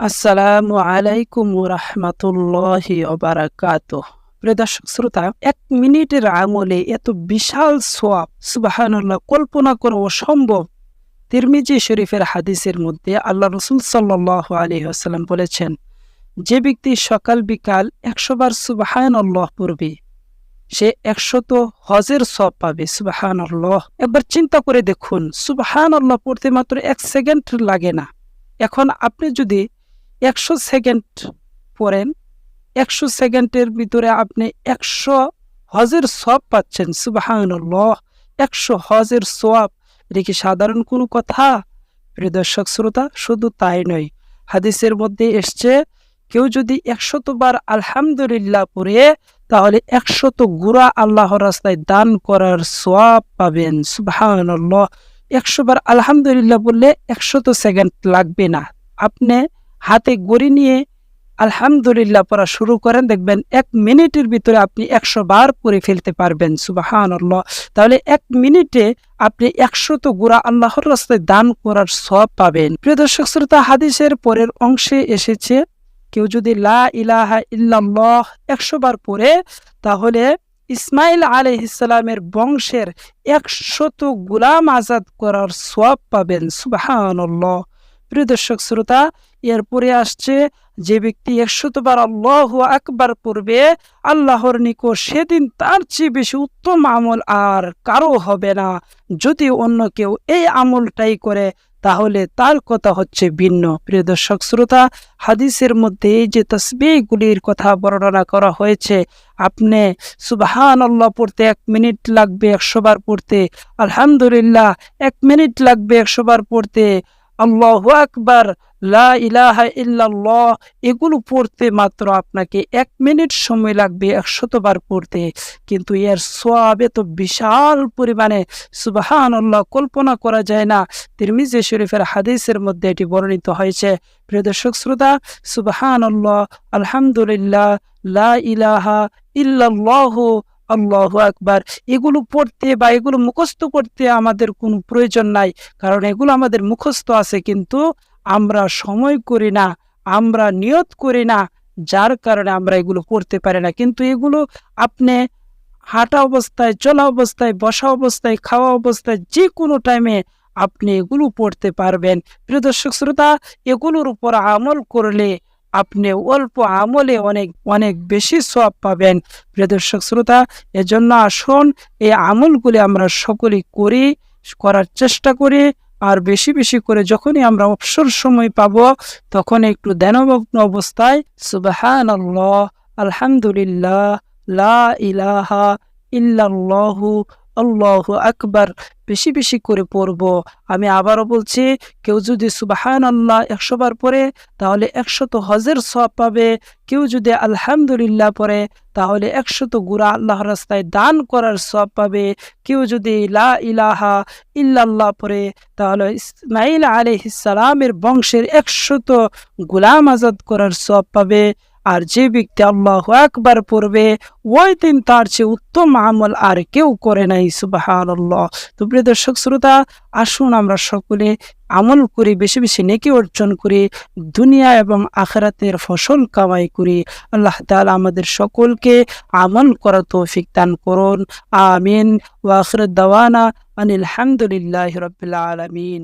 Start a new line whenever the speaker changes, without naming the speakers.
আসসালামু আলাইকুম রহমতুল্লাহি ওবারাকাত প্রিয় শ্রোতা, এক মিনিটের আমলে এত বিশাল সোয়াব সুবাহানুল্লাহ, কল্পনা করা অসম্ভব। তিরমিজি শরীফের হাদিসের মধ্যে আল্লাহ রসুল সাল্লাহ আলী বলেছেন, যে ব্যক্তি সকাল বিকাল একশো বার সুবাহান আল্লাহ পড়বে, সে একশত হজের সব পাবে সুবাহান আল্লাহ একবার চিন্তা করে দেখুন সুবাহান আল্লাহ পড়তে মাত্র এক সেকেন্ড লাগে না। এখন আপনি যদি একশো সেকেন্ড পড়েন। একশো সেকেন্ডের ভিতরে আপনি একশো হজের সব পাচ্ছেন, সুবাহানুল্লাহ। একশো হজের সব এটা কি সাধারণ কোনো কথা? প্রিয় দর্শক, শ্রোতা, শুধু তাই নয়, হাদিসের মধ্যে এসছে, কেউ যদি একশত বার আলহামদুলিল্লাহ পড়ে, তাহলে একশত গুড়া আল্লাহ রাস্তায় দান করার সোয়াব পাবেন, সুবাহানুল্লাহ। একশো বার আলহামদুলিল্লাহ বললে একশত সেকেন্ড লাগবে না। আপনি হাতে গড়ি নিয়ে আলহামদুলিল্লাহ পড়া শুরু করেন। দেখবেন এক মিনিটের ভিতরে আপনি একশো বার পরে ফেলতে পারবেন সুবাহান তাহলে এক মিনিটে আপনি একশত গুড়া আল্লাহর রাস্তায় দান করার সব পাবেন। প্রিয় দর্শক শ্রোতা, হাদিসের পরের অংশে এসেছে, কেউ যদি লা ইলাহা ইল্লাল্লাহ একশো বার পরে তাহলে ইসমাইল আলহ ইসলামের বংশের একশত গুলাম আজাদ করার সব পাবেন সুবাহান প্রিয় দর্শক শ্রোতা, এরপরে আসছে যে ব্যক্তি একশতবার আল্লাহ আকবার পড়বে, আল্লাহর নিকট সেদিন তার চেয়ে বেশি উত্তম আমল আর কারও হবে না। যদি অন্য কেউ এই আমলটাই করে, তাহলে তার কথা হচ্ছে ভিন্ন। প্রিয় দর্শক শ্রোতা, হাদিসের মধ্যে এই যে তসবিগুলির কথা বর্ণনা করা হয়েছে, আপনি সুবাহান আল্লাহ পড়তে এক মিনিট লাগবে একশোবার পড়তে, আলহামদুলিল্লাহ এক মিনিট লাগবে একশোবার পড়তে আল্লাহ আকবার, লা ইলাহা ইল্লাল্লাহ, এগুলো পড়তে মাত্র আপনাকে এক মিনিট সময় লাগবে একশতবার পড়তে। কিন্তু এর সোয়াব এত বিশাল পরিমাণে সুবাহান আল্লাহ কল্পনা করা যায় না। তিরমিজে শরীফের হাদিসের মধ্যে এটি বর্ণিত হয়েছে। প্রিয় দর্শক শ্রোতা সুবাহান আল্লাহ আলহামদুলিল্লাহ, লা ইলাহা ইল্লাল্লাহ আল্লাহ আকবার। এগুলো পড়তে বা এগুলো মুখস্থ করতে আমাদের কোনো প্রয়োজন নাই, কারণ এগুলো আমাদের মুখস্থ আছে, কিন্তু আমরা সময় করি না, আমরা নিয়ত করি না, যার কারণে আমরা এগুলো পড়তে পারি না। কিন্তু এগুলো আপনি হাঁটা অবস্থায়, চলা অবস্থায়, বসা অবস্থায়, খাওয়া অবস্থায় যে কোনো টাইমে আপনি এগুলো পড়তে পারবেন। প্রিয় দর্শক, শ্রোতা, এগুলোর উপর আমল করলে আপনি অল্প আমলে অনেক অনেক বেশি সব পাবেন। প্রিয় দর্শক, শ্রোতা, এজন্য আসুন, এই আমলগুলি আমরা সকলেই করি, করার চেষ্টা করি, আর বেশি বেশি করে যখনই আমরা অবসর সময় পাব তখন একটু ধ্যানমগ্ন অবস্থায় সুবাহান আলহামদুলিল্লাহ, লা ইলাহা আল্লাহ আকবার বেশি বেশি করে পড়ব। আমি আবারও বলছি, কেউ যদি সুবাহান আল্লাহ একশো বার পড়ে, তাহলে একশত হজের সব পাবে। কেউ যদি আলহামদুলিল্লাহ পড়ে, তাহলে একশত গুড়া আল্লাহ রাস্তায় দান করার সব পাবে। কেউ যদি লা ইলাহা ইল্লাল্লাহ পড়ে, তাহলে ইসমাইল আলহিসালামের বংশের একশত গুলাম আজাদ করার সব পাবে। আর যে ব্যক্তি আল্লাহ একবার পড়বে, ওই দিন তার চেয়ে উত্তম আমল আর কেউ করে নাই সুবাহ তো প্রিয় দর্শক, শ্রোতা, আসুন আমরা সকলে আমল করি, বেশি বেশি নেকি অর্জন করি, দুনিয়া এবং আখরাতের ফসল কামাই করি। আল্লাহ তালা আমাদের সকলকে আমল করার তৌফিক দান করুন। আমিন। ওয়াখর দাওয়ানা আনিল হামদুলিল্লাহ রবিল আলমিন।